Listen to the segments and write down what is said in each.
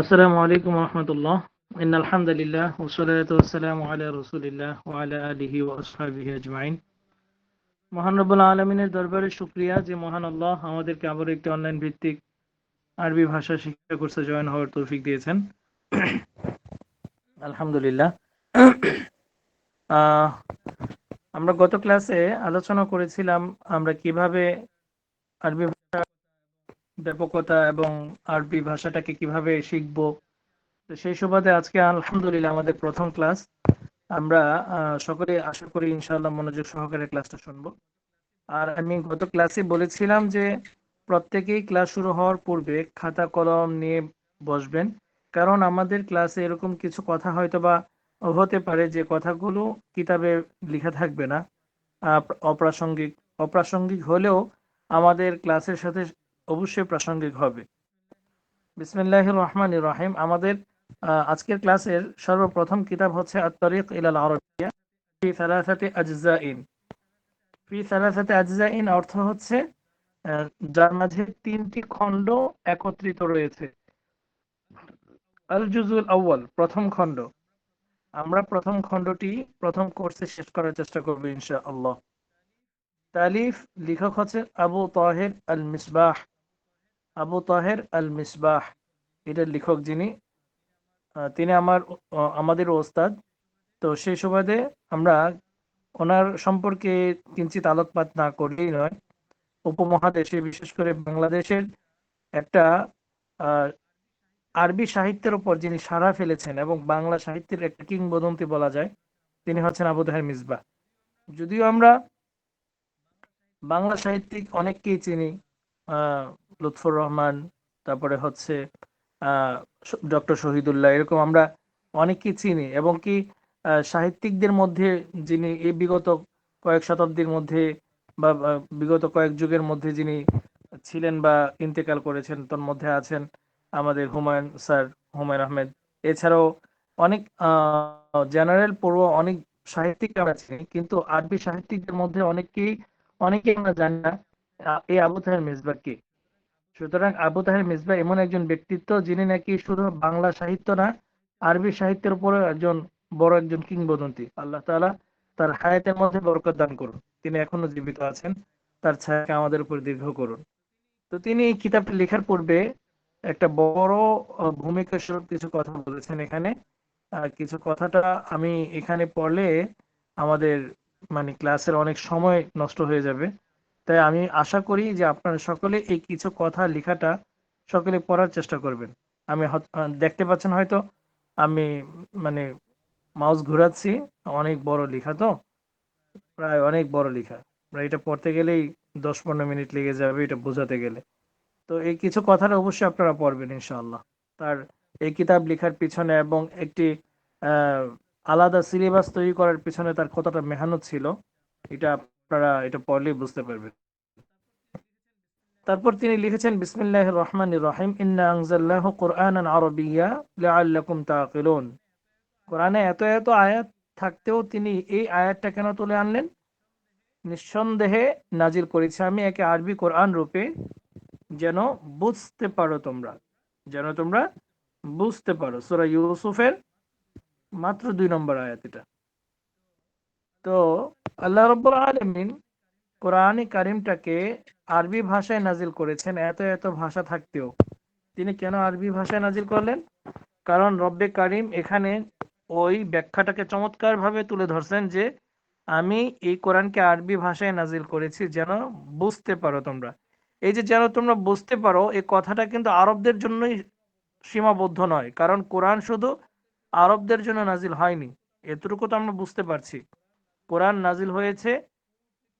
আসসালামু আলাইকুম রহমতুল্লাহ ইন আলহামদুলিল্লাহ ওসালাম আলা রসুলিল্লাহ ওয়ালা আলিহি ও আসহাবিহি আজমাইন মহান রব্বুল আলমিনের দরবারে শুক্রিয়া যে মহান আল্লাহ আমাদেরকে আবার একটি অনলাইন ভিত্তিক আরবি ভাষা শিক্ষা কোর্সে জয়েন হওয়ার তৌফিক দিয়েছেন। আলহামদুলিল্লাহ। আমরা গত ক্লাসে আলোচনা করেছিলাম আমরা কীভাবে আরবি ব্যাপকতা এবং আরবি ভাষাটাকে কীভাবে শিখব? তো সেই সুবাদে আজকে আলহামদুলিল্লাহ আমাদের প্রথম ক্লাস। আমরা সকলে আশা করি ইনশাআল্লাহ মনোযোগ সহকারে ক্লাসটা শুনব। আর আমি গত ক্লাসে বলেছিলাম যে প্রত্যেকেই ক্লাস শুরু হওয়ার পূর্বে খাতা, কলম নিয়ে বসবেন। কারণ আমাদের ক্লাসে এরকম কিছু কথা হয়তো বা হতে পারে যে কথাগুলো কিতাবে লেখা থাকবে না। অপ্রাসঙ্গিক অপ্রাসঙ্গিক হলেও আমাদের ক্লাসের সাথে অবশ্যই প্রাসঙ্গিক হবে। বিসমিল্লাহ রহমান রহিম। আমাদের আজকের ক্লাসের সর্বপ্রথম কিতাব হচ্ছে আত-তারিক ইলাল আরবিয়া, ফি সালাসাতি আজজাইন। ফি সালাসাতি আজজাইন অর্থ হচ্ছে যার মাঝে তিনটি খণ্ড একত্রিত রয়েছে। আল জুজুল আউয়াল, প্রথম খণ্ড। আমরা প্রথম খণ্ডটি, প্রথম কোর্সে শেষ করার চেষ্টা করব ইনশাআল্লাহ। তালিফ লেখক হচ্ছে আবু তাহের আল মিসবাহ আবু তাহের আল মিসবাহ এটার লেখক যিনি তিনি আমার আমাদের ওস্তাদ। তো সেই সুবাদে আমরা ওনার সম্পর্কে কিঞ্চিত আলোকপাত না করলেই নয়। উপমহাদেশে, বিশেষ করে বাংলাদেশের একটা আরবি সাহিত্যের উপর যিনি সাড়া ফেলেছেন এবং বাংলা সাহিত্যের একটা কিংবদন্তি বলা যায়, তিনি হচ্ছেন আবু তাহের মিসবাহ। যদিও আমরা বাংলা সাহিত্যিক অনেককেই চিনি লুৎফর রহমান, তারপরে হচ্ছে ডক্টর শহীদুল্লাহ, এরকম আমরা অনেককেই চিনি এবং কি সাহিত্যিকদের মধ্যে যিনি এই বিগত কয়েক শতাব্দীর মধ্যে বা বিগত কয়েক যুগের মধ্যে যিনি ছিলেন বা ইন্তেকাল করেছেন, তার মধ্যে আছেন আমাদের হুমায়ুন স্যার, হুমায়ুন আহমেদ। এছাড়াও অনেক জেনারেল পড়ুয়া, অনেক সাহিত্যিক আমরা চিনি, কিন্তু আরবি সাহিত্যিকদের মধ্যে অনেকেই অনেকেই আমরা জানি না এই আবু তাহের মিসবাহ কে সুতরাং আবু তাহের মিসবাহ এমন একজন ব্যক্তিত্ব যিনি নাকি শুধু বাংলা সাহিত্য না, আরবি সাহিত্যের উপরে একজন বড় একজন কিংবদন্তি। আল্লাহ তাআলা তার হায়াতের মধ্যে বরকত দান করুন। তিনি এখনও জীবিত আছেন, তার ছায়াকে আমাদের উপর দীর্ঘ করুন। তো তিনি এই কিতাবটি লেখার পূর্বে একটা বড় ভূমিকা স্বরূপ কিছু কথা বলেছেন এখানে। কিছু কথাটা আমি এখানে পড়লে আমাদের মানে ক্লাসের অনেক সময় নষ্ট হয়ে যাবে। তাই আমি আশা করি যে আপনারা সকলে এই কিছু কথা লেখাটা সকলে পড়ার চেষ্টা করবেন। আমি দেখতে পাচ্ছেন হয়তো আমি মানে মাউস ঘোরাচ্ছি, অনেক বড় লেখা তো, প্রায় অনেক বড় লেখা। এটা পড়তে গেলেই দশ পনেরো মিনিট লেগে যাবে এটা বোঝাতে গেলে। তো এই কিছু কথাটা অবশ্যই আপনারা পড়বেন ইনশাআল্লাহ। তার এই কিতাব লেখার পিছনে এবং একটি আলাদা সিলেবাস তৈরি করার পিছনে তার কতটা মেহনত ছিল, এটা আপনারা এটা পড়লেই বুঝতে পারবেন। তারপর তিনি লিখেছেন বিসমিল্লাহ রহমান রহিম, ইন্না আনজাল্লাহু কুরআনান আরবিয়্যা লাআল্লাকুম তাকিলুন কোরআনে এত এত আয়াত থাকতেও তিনি এই আয়াতটা কেন তুলে আনলেন? নিঃসন্দেহে নাজিল করেছি আমি একে আরবি কোরআন রূপে, যেন বুঝতে পারো তোমরা, যেন তোমরা বুঝতে পারো। সূরা ইউসুফের মাত্র দুই নম্বর আয়াত এটা। তো আল্লাহ রব্বুল আলামিন কোরআনে কারিমটাকে আরবি ভাষায় নাজিল করেছেন, এত এত ভাষা থাকতেও। তিনি কেন আরবি ভাষায় নাজিল করলেন? কারণ রব্বে কারিম এখানে ওই ব্যাখ্যাটাকে চমৎকার ভাবে তুলে ধরছেন যে, আমি এই কোরআনকে আরবি ভাষায় নাজিল করেছি যেন বুঝতে পারো তোমরা। এই যে যেন তোমরা বুঝতে পারো, এই কথাটা কিন্তু আরবদের জন্যই সীমাবদ্ধ নয়। কারণ কোরআন শুধু আরবদের জন্য নাজিল হয়নি। এতটুকু তো আমরা বুঝতে পারছি। কোরআন নাজিল হয়েছে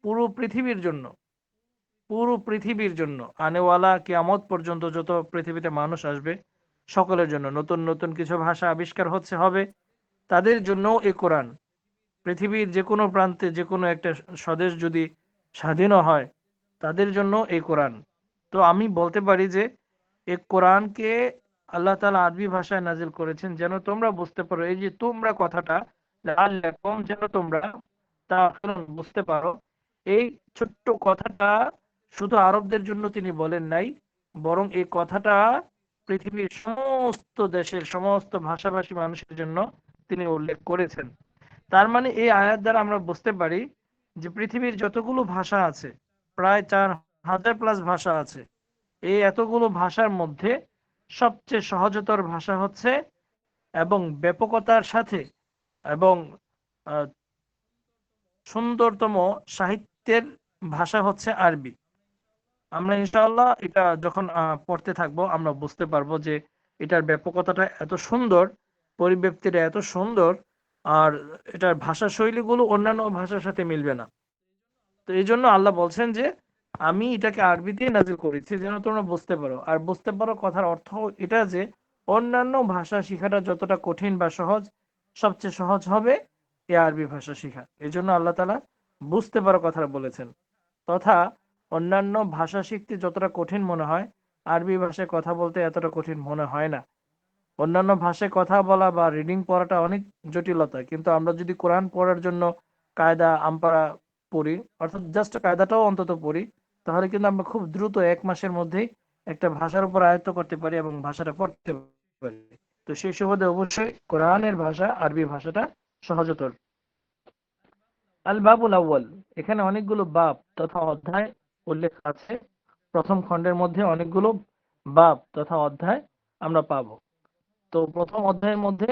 পুরো পৃথিবীর জন্য। পুরো পৃথিবীর জন্য। আনেওয়ালা কিয়ামত পর্যন্ত যত পৃথিবীতে মানুষ আসবে, সকলের জন্য নতুন নতুন কিছু ভাষা আবিষ্কার হচ্ছে, হবে। তাদের জন্য এ কোরআন। পৃথিবীর যে কোনো প্রান্তে যে কোনো একটা স্বদেশ যদি স্বাধীনও হয়, তাদের জন্য এই কোরআন। তো আমি বলতে পারি যে এই কোরআনকে আল্লাহ তাআলা আরবি ভাষায় নাজিল করেছেন যেন তোমরা বুঝতে পারো। এই যে তোমরা কথাটা যেন তোমরা তা আপনারা বুঝতে পারো। এই ছোট্ট কথাটা শুধু আরবদের জন্য তিনি বলেন নাই, বরং এই কথাটা পৃথিবীর সমস্ত দেশের সমস্ত ভাষাভাষী মানুষের জন্য তিনি উল্লেখ করেছেন। তার মানে এই আয়াত দ্বারা আমরা বুঝতে পারি যে পৃথিবীর যতগুলো ভাষা আছে, প্রায় চার হাজার প্লাস ভাষা আছে, এই এতগুলো ভাষার মধ্যে সবচেয়ে সহজতর ভাষা হচ্ছে এবং ব্যাপকতার সাথে এবং সুন্দরতম সাহিত্যের ভাষা হচ্ছে আরবি। আমরা ইনশাআল্লাহ এটা যখন পড়তে থাকব, আমরা বুঝতে পারব যে এটার ব্যাপকতাটা এত সুন্দর পরিব্যক্তিটা এত সুন্দর, আর এটার ভাষা শৈলীগুলো অন্যান্য ভাষার সাথে মিলবে না। তো এই জন্য আল্লাহ বলছেন যে, আমি এটাকে আরবিতে নাজিল করেছি যেন তোমরা বুঝতে পারো। আর বুঝতে পারো কথার অর্থ এটা যে, অন্যান্য ভাষা শেখাটা যতটা কঠিন বা সহজ, সবচেয়ে সহজ হবে এ আরবি ভাষা শেখা এই জন্য আল্লাহ তালা বুঝতে পারো কথাটা বলেছেন। তথা অন্যান্য ভাষা শিখতে যতটা কঠিন মনে হয়, আরবি ভাষায় কথা বলতে এতটা কঠিন মনে হয় না। অন্যান্য ভাষায় কথা বলা বা রিডিং পড়াটা অনেক জটিলতা, কিন্তু আমরা যদি কোরআন পড়ার জন্য কায়দা, আমপারা পড়ি, অর্থাৎ জাস্ট কায়দাটাও অন্তত পড়ি, তাহলে কিন্তু আমরা খুব দ্রুত এক মাসের মধ্যেই একটা ভাষার উপর আয়ত্ত করতে পারি এবং ভাষাটা পড়তে পারি। তো সেই সুবাদে অবশ্যই কোরআনের ভাষা, আরবি ভাষাটা সহজতর। আল বাবুল আউ্বাল এখানে অনেকগুলো বাব তথা অধ্যায় উল্লেখ আছে। প্রথম খণ্ডের মধ্যে অনেকগুলো বাব তথা অধ্যায় আমরা পাব। তো প্রথম অধ্যায়ের মধ্যে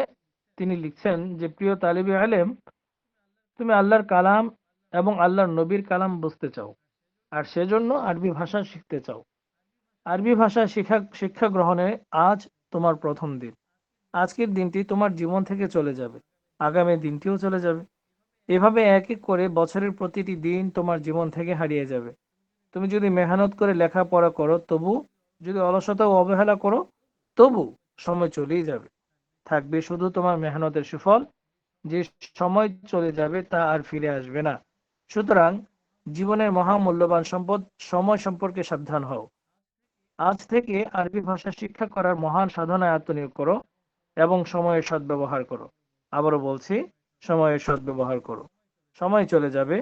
তিনি লিখছেন যে, প্রিয় তালিবি আলেম, তুমি আল্লাহর কালাম এবং আল্লাহর নবীর কালাম বুঝতে চাও, আর সেজন্য আরবি ভাষা শিখতে চাও। আরবি ভাষা শিক্ষা শিক্ষা গ্রহণে আজ তোমার প্রথম দিন। আজকের দিনটি তোমার জীবন থেকে চলে যাবে। আগামী দিনটিও চলে যাবে। এভাবে এক এক করে বছরের প্রতিটি দিন তোমার জীবন থেকে হারিয়ে যাবে। তুমি যদি মেহনত করে লেখাপড়া করো, তবু যদি অলসতা ও অবহেলা করো, তবু সময় চলেই যাবে। থাকবে শুধু তোমার মেহনতের সুফল। যে সময় চলে যাবে তা আর ফিরে আসবে না। সুতরাং জীবনের মহামূল্যবান সম্পদ সময় সম্পর্কে সাবধান হও। আজ থেকে আরবি ভাষা শিক্ষা করার মহান সাধনায় আত্মনিয়োগ করো এবং সময়ের সদ্ব্যবহার করো। আবারও বলছি, সময়ের সদ্ব্যবহার করো। সময় চলে যাবে,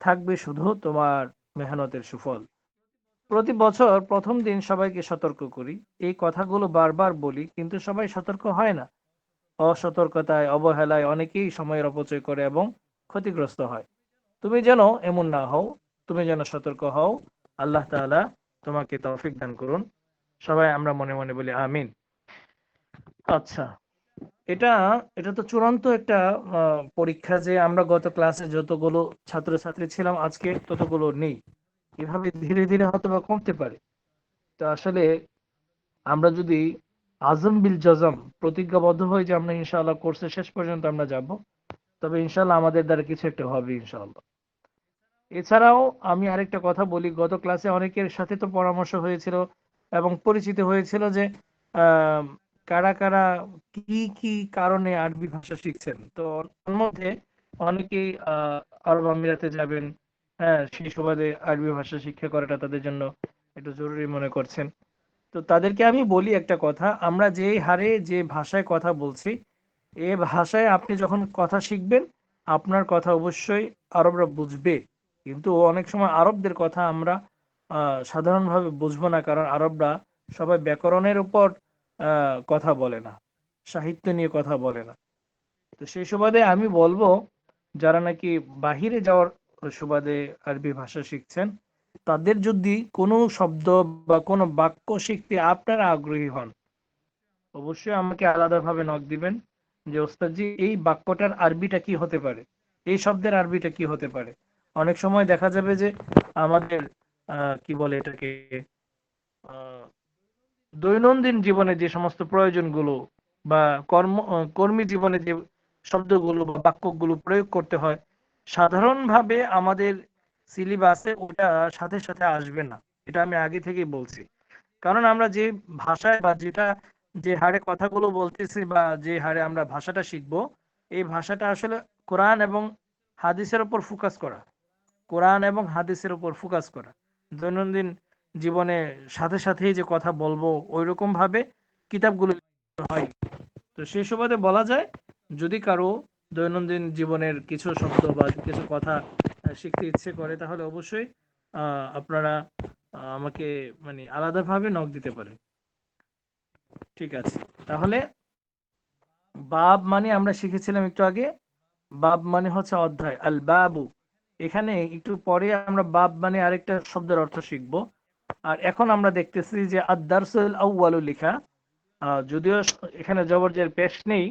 থাকবে শুধু তোমার মেহনতের সুফল। প্রতি বছর প্রথম দিন সবাইকে সতর্ক করি। এই কথাগুলো বারবার বলি, কিন্তু সবাই সতর্ক হয় না। অসতর্কতায়, অবহেলায় অনেকেই সময়ের অপচয় করে এবং ক্ষতিগ্রস্ত হয়। তুমি যেন এমন না হও, তুমি যেন সতর্ক হও, আল্লাহ তাআলা তোমাকে তৌফিক দান করুন। সবাই আমরা মনে মনে বলি, আমিন। আচ্ছা এটা এটা তো চূড়ান্ত একটা পরীক্ষা যে আমরা গত ক্লাসে যতগুলো ছাত্রছাত্রী ছিলাম, আজকে ততগুলো নেই। এভাবে ধীরে ধীরে হয়তো বা কমতে পারে। তো আসলে আমরা যদি আজম বিল জজম প্রতিজ্ঞাবদ্ধ হয়ে যে আমরা ইনশাআল্লাহ কোর্সের শেষ পর্যন্ত আমরা যাব, তবে ইনশাআল্লাহ আমাদের দ্বারা কিছু একটা হবে ইনশাআল্লাহ। এছাড়াও আমি আরেকটা কথা বলি, গত ক্লাসে অনেকের সাথে তো পরামর্শ হয়েছিল এবং পরিচিত হয়েছিল যে কারা কারা কি কি কারণে আরবি ভাষা শিখছেন? তো মধ্যে অনেকেই আরব আমিরাতে যাবেন হ্যাঁ সেই সুবাদে আরবি ভাষা শিক্ষা করাটা তাদের জন্য একটু জরুরি মনে করছেন। তো তাদেরকে আমি বলি একটা কথা, আমরা যে হারে যে ভাষায় কথা বলছি, এ ভাষায় আপনি যখন কথা শিখবেন, আপনার কথা অবশ্যই আরবরা বুঝবে। কিন্তু অনেক সময় আরবদের কথা আমরা সাধারণভাবে বুঝব না, কারণ আরবরা সবাই ব্যাকরণের উপর কথা বলে না, সাহিত্য নিয়ে কথা বলে না। তো সেই সুবাদে আমি বলব, যারা নাকি বাহিরে যাওয়ার সুবাদে আরবি ভাষা শিখছেন, তাদের যদি কোনো শব্দ বা কোনো বাক্য শিখতে আপনারা আগ্রহী হন, অবশ্যই আমাকে আলাদাভাবে নক দিবেন যে, ওস্তাদজি, এই বাক্যটার আরবিটা কি হতে পারে? এই শব্দের আরবিটা কি হতে পারে? অনেক সময় দেখা যাবে যে, আমাদের কি বলে এটাকে দৈনন্দিন জীবনে যে সমস্ত প্রয়োজনগুলো বা কর্ম কর্মী জীবনে যে শব্দগুলো বা বাক্যগুলো প্রয়োগ করতে হয়, সাধারণভাবে আমাদের সিলেবাসে ওটা সাথে সাথে আসবে না। এটা আমি আগে থেকেই বলছি। কারণ আমরা যে ভাষায় বা যেটা, যে হারে কথাগুলো বলতেছি বা যে হারে আমরা ভাষাটা শিখব, এই ভাষাটা আসলে কোরআন এবং হাদিসের উপর ফোকাস করা। কোরআন এবং হাদিসের উপর ফোকাস করা। দৈনন্দিন জীবনে সাথে সাথেই যে কথা বলব ওই রকম ভাবে কিতাবগুলো হয়। তো সেই সুবাদে বলা যায়, যদি কারও দৈনন্দিন জীবনের কিছু শব্দ বা কিছু কথা শিখতে ইচ্ছে করে, তাহলে অবশ্যই আপনারা আমাকে মানে আলাদাভাবে নখ দিতে পারেন ঠিক আছে। তাহলে, বাব মানে আমরা শিখেছিলাম একটু আগে, বাব মানে হচ্ছে অধ্যায় আল বাবু এখানে একটু পরে আমরা বাব মানে আরেকটা শব্দের অর্থ শিখব। আর এখন আমরা দেখতেছি যে আদারসুল আউ্বালু লেখা যদিও এখানে জবরজের পেশ নেই,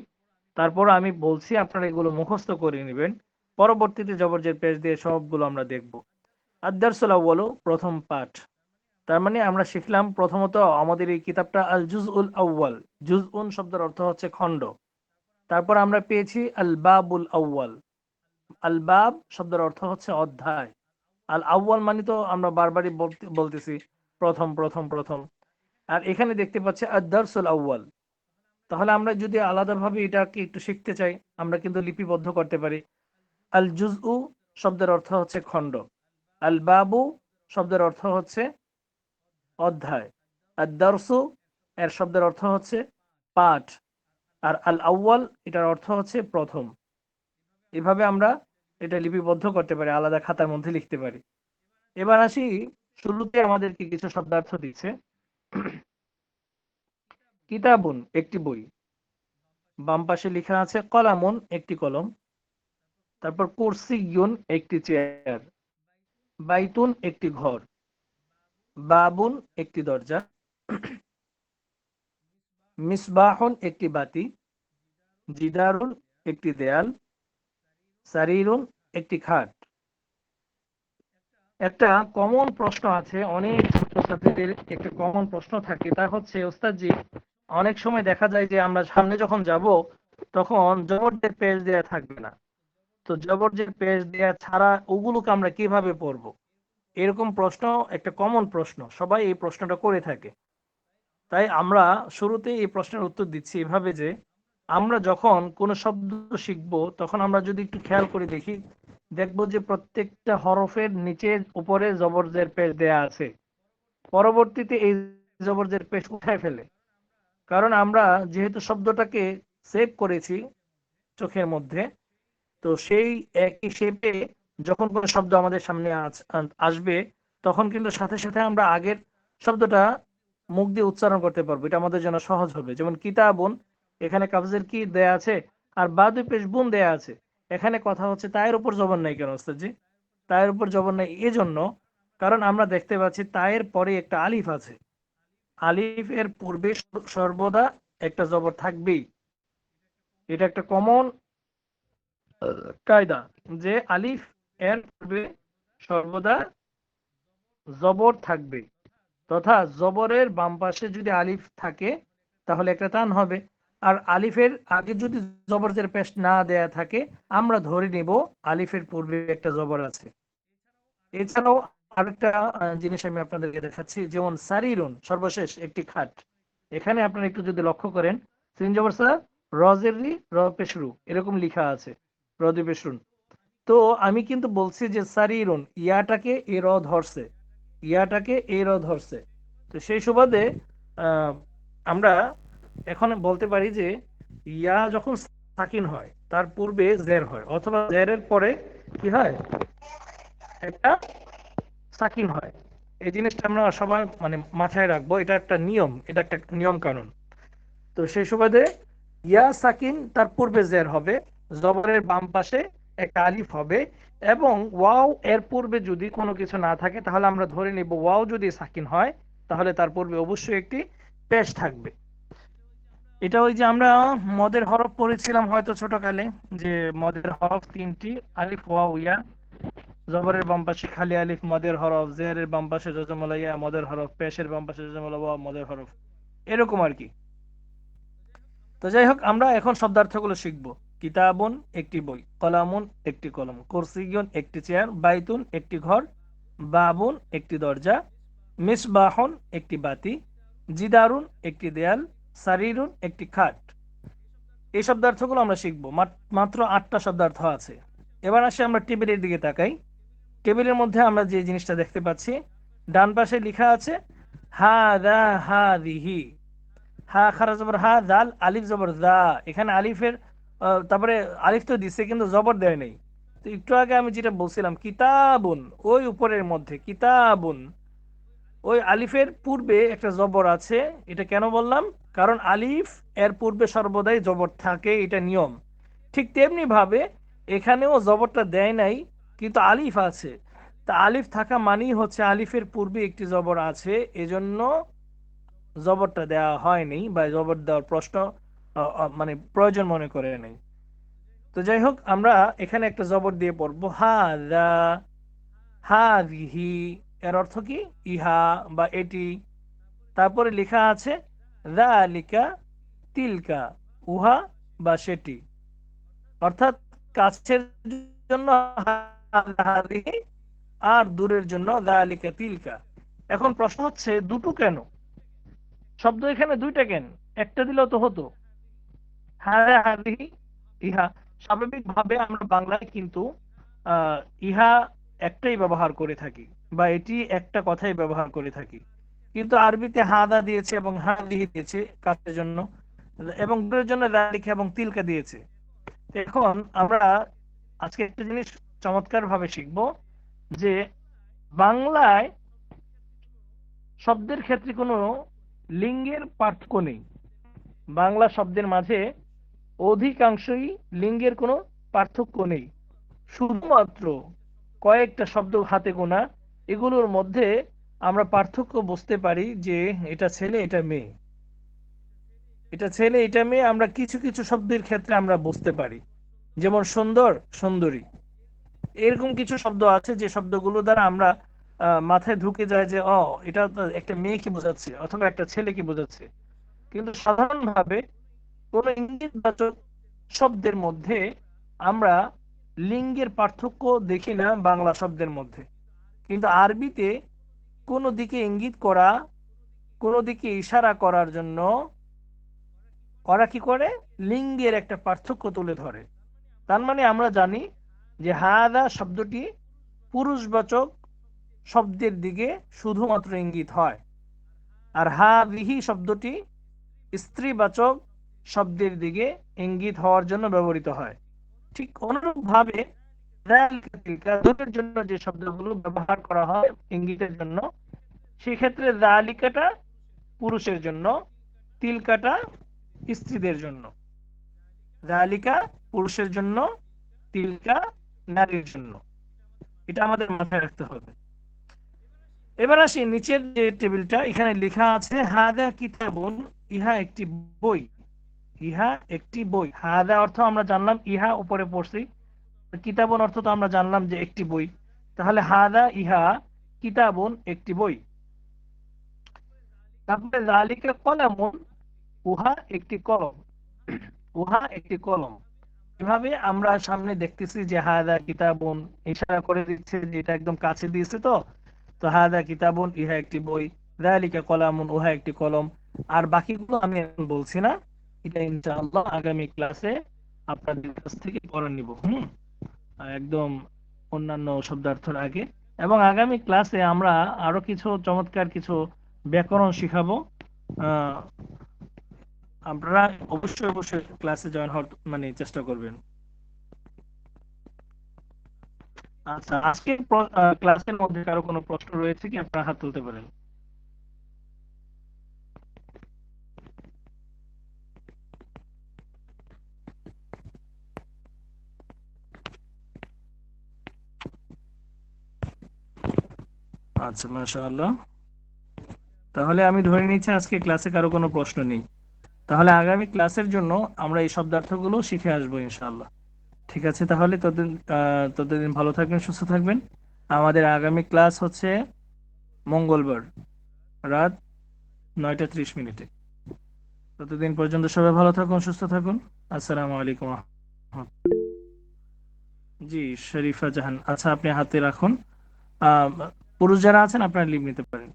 তারপর আমি বলছি আপনারা এগুলো মুখস্থ করে নেবেন, পরবর্তীতে জবরজের পেশ দিয়ে সবগুলো আমরা দেখব। আদারসুল আউ্বালু প্রথম পাঠ। তার মানে আমরা শিখলাম প্রথমত আমাদের এই কিতাবটা আল জুজ উল আউ্বাল জুজ উন শব্দের অর্থ হচ্ছে খণ্ড। তারপর আমরা পেয়েছি আল বাবুল আউ্বাল আল বাব শব্দের অর্থ হচ্ছে অধ্যায়। আল আউ্বাল মানে তো আমরা বারবারই বলতে- বলতেছি প্রথম প্রথম প্রথম। আর এখানে দেখতে পাচ্ছি আদারসুল আউ্বাল তাহলে আমরা যদি আলাদাভাবে এটাকে একটু শিখতে চাই, আমরা কিন্তু লিপিবদ্ধ করতে পারি। আল জুজউ শব্দের অর্থ হচ্ছে খণ্ড। আল বাবু শব্দের অর্থ হচ্ছে অধ্যায়। আর দর্সু এর শব্দের অর্থ হচ্ছে পাঠ। আর আল আউ্বাল এটার অর্থ হচ্ছে প্রথম। এভাবে আমরা এটা লিপিবদ্ধ করতে পারি, আলাদা খাতার মধ্যে লিখতে পারি। এবার আসি শুরুতে আমাদেরকে কিছু শব্দার্থ দিচ্ছে। কিতাবুন, একটি বই। বাম পাশে লেখা আছে, কলামুন, একটি কলম। তারপর কুরসিয়ুন, একটি চেয়ার। বাইতুন, একটি ঘর। বাবুন, একটি দরজা। মিসবাহন, একটি বাতি। জিদারুন, একটি দেয়াল। সারিরুন, একটি খাট। একটা কমন প্রশ্ন আছে, অনেক ছাত্রছাত্রীদের একটা কমন প্রশ্ন থাকে, তা হচ্ছে, ওস্তাদজি, অনেক সময় দেখা যায় যে আমরা সামনে যখন যাব, তখন জবরদের পেজ দেয়া থাকবে না। তো জবরদের পেজ দেয়া ছাড়া ওগুলোকে আমরা কীভাবে পড়ব? এরকম প্রশ্ন, একটা কমন প্রশ্ন, সবাই এই প্রশ্নটা করে থাকে। তাই আমরা শুরুতে এই প্রশ্নের উত্তর দিচ্ছি এভাবে যে আমরা যখন কোনো শব্দ শিখব, তখন আমরা যদি একটু খেয়াল করে দেখি, দেখব যে প্রত্যেকটা হরফের নিচে উপরে জবরজের পেশ দেয়া আছে। পরবর্তীতে এই জবরজের পেশ উঠায় ফেলে? কারণ আমরা যেহেতু শব্দটাকে সেভ করেছি চোখের মধ্যে, তো সেই একই শেপে যখন কোনো শব্দ আমাদের সামনে আস- আসবে, তখন কিন্তু সাথে সাথে আমরা আগের শব্দটা মুখ দিয়ে উচ্চারণ করতে পারব। এটা আমাদের জন্য সহজ হবে। যেমন কিতাবুন এখানে কাবজের কি দেয়া আছে? আর বাদু পেশ বুন দেয়া আছে। এখানে কথা হচ্ছে তায়ের উপর জবর নাই কেন ওস্তাদজি? তায়ের উপর জবর নাই এজন্য কারণ আমরা দেখতে পাচ্ছি তায়ের পরে একটা আলিফ আছে। আলিফ এর পূর্বে সর্বদা একটা জবর থাকবেই। এটা একটা কমন কায়দা যে আলিফ এর পূর্বে সর্বদা জবর থাকবে তথা জবরের বাম পাশে যদি আলিফ থাকে তাহলে একটা টান হবে। আর আলিফের আগে যদি জবরজের পেশ না দেয়া থাকে, আমরা ধরে নিব আলিফের পূর্বে একটা জবর আছে। এছাড়াও আরেকটা জিনিস আমি আপনাদেরকে দেখাচ্ছি, যেমন সারিরুন, সর্বশেষ একটি খাট। এখানে আপনারা একটু যদি লক্ষ্য করেন সিন জবর সা রজেরি র এরকম লেখা আছে, রদি পেশরুন। তো আমি কিন্তু বলছি যে সারিরুন, ইয়াটাকে এ র ধরছে, ইয়াটাকে এ র ধরছে। তো সেই সুবাদে আমরা এখন বলতে পারি যে ইয়া যখন সাকিন হয়, তার পূর্বে জের হয়, অথবা জেরের পরে কি হয়? একটা সাকিন হয়। এই জিনিসটা আমরা সবাই মানে মাথায় রাখব, এটা একটা নিয়ম, এটা একটা নিয়ম কানুন তো সেই সুবাদে ইয়া সাকিন তার পূর্বে জের হবে, জবরের বাম পাশে একটা আলিফ হবে, এবং ওয়াও এর পূর্বে যদি কোনো কিছু না থাকে, তাহলে আমরা ধরে নিব ওয়াও যদি সাকিন হয়, তাহলে তার পূর্বে অবশ্যই একটি পেশ থাকবে। এটা ওই যে আমরা মদের হরফ পড়েছিলাম হয়তো ছোটকালে, যে মদের হরফ তিনটি, আলিফ, ওয়াও, ইয়া। জবরের বাম পাশে খালি আলিফ, মদের হরফ জেরের বাম পাশে জজমলা ইয়া, মদের হরফ, পেশের বাম পাশে জজমলা ওয়া মদের হরফ। এরকম আর কি। তো যাই হোক, আমরা এখন শব্দার্থগুলো শিখব। কিতাবুন, একটি বই, কলামুন, একটি কলম, কুরসিয়ুন, একটি চেয়ার, বাইতুন, একটি ঘর, বাবুন, একটি দরজা, মিসবাহন, একটি বাতি, জিদারুন, একটি দেয়াল সারিরুন একটি খাট। এই শব্দার্থগুলো আমরা শিখব। মাত- মাত্র আটটা শব্দার্থ আছে। এবার আসি আমরা টেবিলের দিকে তাকাই। টেবিলের মধ্যে আমরা যে জিনিসটা দেখতে পাচ্ছি, ডান পাশে লেখা আছে হা দা হা দিহি হা খারা জবর হা, দাল, আলিফ জবর দা। এখানে আলিফের তারপরে আলিফ তো দিচ্ছে কিন্তু জবর দেয় নেই। তো একটু আগে আমি যেটা বলছিলাম, কিতাবুন, ওই উপরের মধ্যে, কিতাবুন। ওই আলিফের পূর্বে একটা জবর আছে, এটা কেন বললাম? কারণ আলিফ এর পূর্বে সর্বদাই জবর থাকে, এটা নিয়ম। ঠিক তেমনি ভাবে এখানেও জবরটা দেয় নাই, কিন্তু আলিফ আছে। তা আলিফ থাকা মানেই হচ্ছে আলিফের পূর্বে একটি জবর আছে, এজন্য জবরটা দেওয়া হয়নি বা জবর দেওয়ার প্রশ্ন মানে প্রয়োজন মনে করে নেই। তো যাই হোক, আমরা এখানে একটা জবর দিয়ে পড়ব। হা দা হা এর অর্থ কি? ইহা বা এটি। তারপরে লেখা আছে লিকা তিলকা উহা বা সেটি। অর্থাৎ কাছের জন্য আর দূরের জন্য লিকা তিলকা এখন প্রশ্ন হচ্ছে, দুটো কেন? শব্দ এখানে দুইটা কেন? একটা দিলেও তো হতো। ইহা। স্বাভাবিকভাবে আমরা বাংলায় কিন্তু ইহা একটাই ব্যবহার করে থাকি বা এটি একটা কথাই ব্যবহার করে থাকি। কিন্তু আরবিতে হাদা দিয়েছে এবং হাদিহি দিয়েছে কাছের জন্য, এবং দূরের জন্য রালিখা এবং তিলকা দিয়েছে। এখন আমরা আজকে একটা জিনিস চমৎকার ভাবে শিখব যে বাংলায় শব্দের ক্ষেত্রে কোনো লিঙ্গের পার্থক্য নেই। বাংলা শব্দের মাঝে অধিকাংশই লিঙ্গের কোনো পার্থক্য নেই। শুধুমাত্র কয়েকটা শব্দ হাতে গোনা, এগুলোর মধ্যে আমরা পার্থক্য বুঝতে পারি যে এটা ছেলে, এটা মেয়ে। এটা ছেলে, এটা মেয়ে, আমরা কিছু কিছু শব্দের ক্ষেত্রে আমরা বুঝতে পারি। যেমন সুন্দর, সুন্দরী। এরকম কিছু শব্দ আছে যে শব্দগুলো দ্বারা আমরা মাথায় ঢুকে যায় যে ও এটা একটা মেয়েকে বোঝাচ্ছে অথবা একটা ছেলেকে বোঝাচ্ছে। কিন্তু সাধারণভাবে কোন ইঙ্গিতবাচক শব্দের মধ্যে আমরা লিঙ্গের পার্থক্য দেখি না বাংলা শব্দের মধ্যে। কিন্তু আরবিতে কোনো দিকে ইঙ্গিত করা, কোনো দিকে ইশারা করার জন্য ওরা কি করে? লিঙ্গের একটা পার্থক্য তুলে ধরে। তার মানে আমরা জানি যে হাদা শব্দটি পুরুষবাচক শব্দের দিকে শুধুমাত্র ইঙ্গিত হয়। আর হা বিহি শব্দটি স্ত্রীবাচক শব্দের দিকে ইঙ্গিত হওয়ার জন্য ব্যবহৃত হয়। ঠিক অনুরূপ ভাবে দুটোর জন্য যে শব্দগুলো ব্যবহার করা হয় ইঙ্গিতের জন্য, সেক্ষেত্রে দালিকাটা পুরুষের জন্য, তিলকাটা স্ত্রীদের জন্য। দালিকা পুরুষের জন্য, তিলকা নারীর জন্য। এটা আমাদের মাথায় রাখতে হবে। এবার আসি নিচের যে টেবিলটা, এখানে লেখা আছে, হাদা কিতাবুন, ইহা একটি বই। ইহা একটি বই। হাদা অর্থ আমরা জানলাম, ইহা উপরে পড়ছি। কিতাবন অর্থ তো আমরা জানলাম যে একটি বই। তাহলে হাদা ইহা কিতাবন একটি বই। তারপরে জালিকা কলামন, উহা একটি কলম। উহা একটি কলম। এভাবে আমরা সামনে দেখতেছি যে হাদা কিতাবন ইশারা করে দিচ্ছে যে এটা একদম কাছে দিয়েছে তো। তো হাদা কিতাবন, ইহা একটি বই। জালিকা কলামন, উহা একটি কলম। আর বাকিগুলো আমি এখন বলছি না। এটা ইনশাআল্লাহ আগামী ক্লাসে আপনাদের কাছ থেকে পড়ে নিব। হুম? একদম অন্যান্য শব্দার্থের আগে। এবং আগামী ক্লাসে আমরা আরও কিছু চমৎকার কিছু ব্যাকরণ শিখাবো। আপনারা অবশ্যই অবশ্যই ক্লাসে জয়েন হওয়ার মানে চেষ্টা করবেন। আচ্ছা আজকে ক্লাসের মধ্যে কারও কোনো প্রশ্ন রয়েছে কি? আপনারা হাত তুলতে পারেন। আচ্ছা মাশাআল্লাহ। তাহলে আমি ধরে নিচ্ছি আজকে ক্লাসে কারও কোনো প্রশ্ন নেই। তাহলে আগামী ক্লাসের জন্য আমরা এই শব্দার্থগুলো শিখে আসব ইনশাআল্লাহ। ঠিক আছে, তাহলে ততদিন ততদিন ভালো থাকবেন, সুস্থ থাকবেন। আমাদের আগামী ক্লাস হচ্ছে মঙ্গলবার রাত নয়টা ত্রিশ মিনিটে। ততদিন পর্যন্ত সবাই ভালো থাকুন, সুস্থ থাকুন। আসসালামু আলাইকুম জি, শরীফা জাহান। আচ্ছা আপনি হাতে রাখুন। পুরুষ যারা আছেন আপনারা লিভ নিতে পারেন।